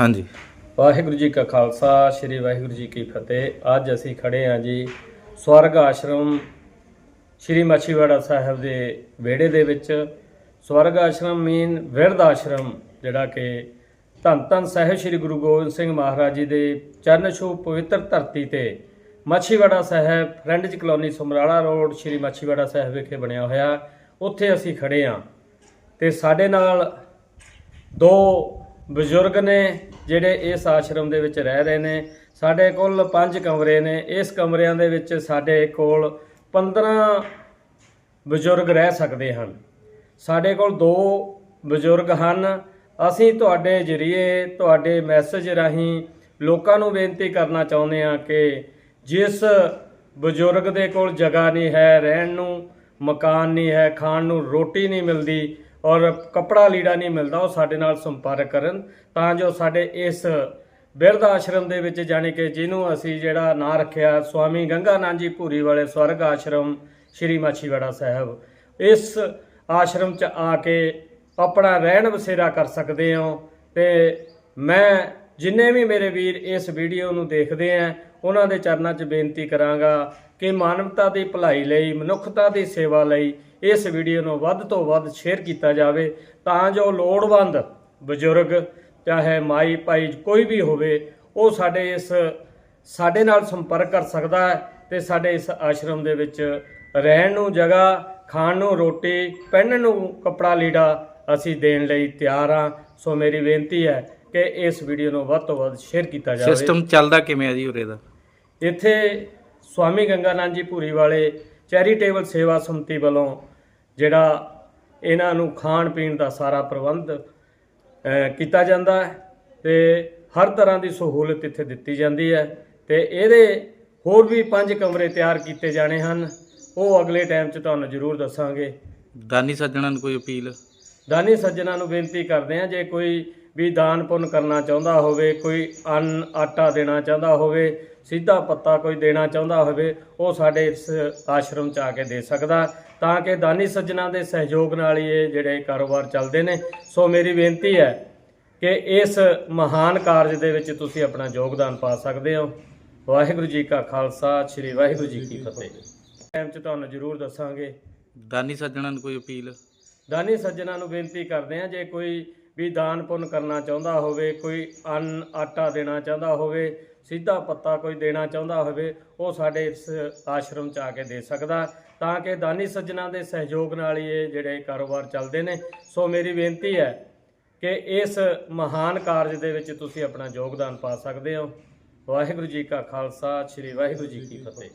ਹਾਂਜੀ। ਵਾਹਿਗੁਰੂ ਜੀ ਕਾ ਖਾਲਸਾ, ਸ੍ਰੀ ਵਾਹਿਗੁਰੂ ਜੀ ਕੀ ਫਤਿਹ। ਅੱਜ ਅਸੀਂ ਖੜੇ ਹਾਂ ਜੀ ਸਵਰਗ ਆਸ਼ਰਮ, ਸ੍ਰੀ ਮੱਛੀਵਾੜਾ ਸਾਹਿਬ ਦੇ ਵਿਹੜੇ ਦੇ ਵਿੱਚ। ਸਵਰਗ ਆਸ਼ਰਮ ਮੀਨ ਵਿਰਧ ਆਸ਼ਰਮ, ਜਿਹੜਾ ਕਿ ਧੰਨ ਧੰਨ ਸਾਹਿਬ ਸ੍ਰੀ ਗੁਰੂ ਗੋਬਿੰਦ ਸਿੰਘ ਮਹਾਰਾਜ ਜੀ ਦੇ ਚਰਨ ਛੂਹ ਪਵਿੱਤਰ ਧਰਤੀ ਤੇ Machhiwara Sahib friends colony Samrala road, Sri Machhiwara Sahib ਵਿਖੇ ਬਣਿਆ ਹੋਇਆ। ਉੱਥੇ ਅਸੀਂ ਖੜੇ ਹਾਂ ਤੇ ਸਾਡੇ ਨਾਲ ਦੋ ਬਜ਼ੁਰਗ ਨੇ ਜਿਹੜੇ ਇਸ ਆਸ਼ਰਮ ਦੇ ਵਿੱਚ ਰਹਿ ਰਹੇ ਨੇ, ਸਾਡੇ ਕੋਲ ਪੰਜ ਕਮਰੇ ਨੇ। ਇਸ ਕਮਰਿਆਂ ਦੇ ਵਿੱਚ ਸਾਡੇ ਕੋਲ 15 ਬਜ਼ੁਰਗ ਰਹਿ ਸਕਦੇ ਹਨ। ਸਾਡੇ ਕੋਲ ਦੋ ਬਜ਼ੁਰਗ ਹਨ। ਅਸੀਂ ਤੁਹਾਡੇ ਜਰੀਏ, ਤੁਹਾਡੇ ਮੈਸੇਜ ਰਾਹੀਂ ਲੋਕਾਂ ਨੂੰ ਬੇਨਤੀ ਕਰਨਾ ਚਾਹੁੰਦੇ ਹਾਂ ਕਿ ਜਿਸ ਬਜ਼ੁਰਗ ਦੇ ਕੋਲ ਜਗ੍ਹਾ ਨਹੀਂ ਹੈ, ਰਹਿਣ ਨੂੰ ਮਕਾਨ ਨਹੀਂ ਹੈ, ਖਾਣ ਨੂੰ ਰੋਟੀ ਨਹੀਂ ਮਿਲਦੀ ਔਰ ਕਪੜਾ ਲੀੜਾ ਨਹੀਂ ਮਿਲਦਾ, ਉਹ ਸਾਡੇ ਨਾਲ ਸੰਪਰਕ ਕਰਨ ਤਾਂ ਜੋ ਸਾਡੇ ਇਸ ਬਿਰਧ ਆਸ਼ਰਮ ਦੇ ਵਿੱਚ ਜਾਣੀ ਕਿ ਜਿਹਨੂੰ ਅਸੀਂ ਜਿਹੜਾ ਨਾਂ ਰੱਖਿਆ ਸਵਾਮੀ ਗੰਗਾਨੰਦ ਜੀ ਭੂਰੀ ਵਾਲੇ ਸਵਰਗ ਆਸ਼ਰਮ, ਸ਼੍ਰੀ ਮਾਛੀਵਾੜਾ ਸਾਹਿਬ, ਇਸ ਆਸ਼ਰਮ 'ਚ ਆ ਕੇ ਆਪਣਾ ਰਹਿਣ ਬਸੇਰਾ ਕਰ ਸਕਦੇ ਹੋ ਤੇ ਮੈਂ ਜਿੰਨੇ ਵੀ ਮੇਰੇ ਵੀਰ ਇਸ ਵੀਡੀਓ ਨੂੰ ਦੇਖਦੇ ਆ, ਉਹਨਾਂ ਦੇ ਚਰਨਾਂ 'ਚ ਬੇਨਤੀ ਕਰਾਂਗਾ ਕਿ ਮਾਨਵਤਾ ਦੀ ਭਲਾਈ ਲਈ, ਮਨੁੱਖਤਾ ਦੀ ਸੇਵਾ ਲਈ ਇਸ ਵੀਡੀਓ ਨੂੰ ਵੱਧ ਤੋਂ ਵੱਧ ਸ਼ੇਅਰ ਕੀਤਾ ਜਾਵੇ ਤਾਂ ਜੋ ਲੋੜਵੰਦ ਬਜ਼ੁਰਗ, ਚਾਹੇ ਮਾਈ ਭਾਈ ਕੋਈ ਵੀ ਹੋਵੇ, ਉਹ ਸਾਡੇ ਇਸ, ਸਾਡੇ ਨਾਲ ਸੰਪਰਕ ਕਰ ਸਕਦਾ ਹੈ ਤੇ ਸਾਡੇ ਇਸ ਆਸ਼ਰਮ ਦੇ ਵਿੱਚ ਰਹਿਣ ਨੂੰ ਜਗ੍ਹਾ, ਖਾਣ ਨੂੰ ਰੋਟੀ, ਪਹਿਨਣ ਨੂੰ ਕੱਪੜਾ ਲੀੜਾ ਅਸੀਂ ਦੇਣ ਲਈ ਤਿਆਰ ਹਾਂ। ਸੋ ਮੇਰੀ ਬੇਨਤੀ ਹੈ ਕਿ ਇਸ ਵੀਡੀਓ ਨੂੰ ਵੱਧ ਤੋਂ ਵੱਧ ਸ਼ੇਅਰ ਕੀਤਾ ਜਾਵੇ। ਸਿਸਟਮ ਚੱਲਦਾ ਕਿਵੇਂ ਆ ਜੀ ਉਰੇ ਦਾ? ਇੱਥੇ ਸਵਾਮੀ ਗੰਗਾਨੰਦ ਜੀ ਭੂਰੀ ਵਾਲੇ ਚੈਰੀਟੇਬਲ ਸੇਵਾ ਸਮਿਤੀ ਵੱਲੋਂ ਜਿਹੜਾ ਇਹਨਾਂ ਨੂੰ ਖਾਣ ਪੀਣ ਦਾ ਸਾਰਾ ਪ੍ਰਬੰਧ ਕੀਤਾ ਜਾਂਦਾ ਹੈ ਤੇ ਹਰ ਤਰ੍ਹਾਂ ਦੀ ਸਹੂਲਤ ਇੱਥੇ ਦਿੱਤੀ ਜਾਂਦੀ ਹੈ ਤੇ ਇਹਦੇ ਹੋਰ ਵੀ ਪੰਜ ਕਮਰੇ ਤਿਆਰ ਕੀਤੇ ਜਾਣੇ ਹਨ। ਉਹ ਅਗਲੇ ਟਾਈਮ 'ਚ ਤੁਹਾਨੂੰ ਜ਼ਰੂਰ ਦੱਸਾਂਗੇ। ਦਾਨੀ ਸੱਜਣਾਂ ਨੂੰ ਕੋਈ ਅਪੀਲ? ਦਾਨੀ ਸੱਜਣਾ ਨੂੰ ਬੇਨਤੀ ਕਰਦੇ ਹਾਂ, ਜੇ ਕੋਈ ਵੀ ਦਾਨ ਪੁੰਨ ਕਰਨਾ ਚਾਹੁੰਦਾ ਹੋਵੇ, ਕੋਈ ਅੰਨ ਆਟਾ ਦੇਣਾ ਚਾਹੁੰਦਾ ਹੋਵੇ, ਸਿੱਧਾ ਪੱਤਾ ਕੋਈ ਦੇਣਾ ਚਾਹੁੰਦਾ ਹੋਵੇ, ਉਹ ਸਾਡੇ ਇਸ ਆਸ਼ਰਮ ਚ ਆ ਕੇ ਦੇ ਸਕਦਾ। ਤਾਂ ਕਿ ਦਾਨੀ ਸੱਜਣਾ ਦੇ ਸਹਿਯੋਗ ਨਾਲ ਹੀ ਇਹ ਜਿਹੜੇ ਕਾਰੋਬਾਰ ਚੱਲਦੇ ਨੇ। ਸੋ ਮੇਰੀ ਬੇਨਤੀ ਹੈ ਕਿ ਇਸ ਮਹਾਨ ਕਾਰਜ ਦੇ ਵਿੱਚ ਤੁਸੀਂ ਆਪਣਾ ਯੋਗਦਾਨ ਪਾ ਸਕਦੇ ਹੋ। ਵਾਹਿਗੁਰੂ ਜੀ ਕਾ ਖਾਲਸਾ, ਸ੍ਰੀ ਵਾਹਿਗੁਰੂ ਜੀ ਕੀ ਫਤਿਹ। ਟਾਈਮ ਚ ਤੁਹਾਨੂੰ ਜ਼ਰੂਰ ਦੱਸਾਂਗੇ। ਦਾਨੀ ਸੱਜਣਾਂ ਨੂੰ ਕੋਈ ਅਪੀਲ? ਦਾਨੀ ਸੱਜਣਾ ਨੂੰ ਬੇਨਤੀ ਕਰਦੇ ਹਾਂ, ਜੇ ਕੋਈ ਵੀ ਦਾਨ ਪੁੰਨ ਕਰਨਾ ਚਾਹੁੰਦਾ ਹੋਵੇ, ਕੋਈ ਅੰਨ ਆਟਾ ਦੇਣਾ ਚਾਹੁੰਦਾ ਹੋਵੇ, ਸਿੱਧਾ ਪੱਤਾ ਕੋਈ ਦੇਣਾ ਚਾਹੁੰਦਾ ਹੋਵੇ, ਉਹ ਸਾਡੇ ਇਸ ਆਸ਼ਰਮ ਚ ਆ ਕੇ ਦੇ ਸਕਦਾ। ਤਾਂ ਕਿ ਦਾਨੀ ਸੱਜਣਾ ਦੇ ਸਹਿਯੋਗ ਨਾਲ ਹੀ ਇਹ ਜਿਹੜੇ ਕਾਰੋਬਾਰ ਚੱਲਦੇ ਨੇ। ਸੋ ਮੇਰੀ ਬੇਨਤੀ ਹੈ ਕਿ ਇਸ ਮਹਾਨ ਕਾਰਜ ਦੇ ਵਿੱਚ ਤੁਸੀਂ ਆਪਣਾ ਯੋਗਦਾਨ ਪਾ ਸਕਦੇ ਹੋ। ਵਾਹਿਗੁਰੂ ਜੀ ਕਾ ਖਾਲਸਾ, ਸ੍ਰੀ ਵਾਹਿਗੁਰੂ ਜੀ ਕੀ ਫਤਿਹ।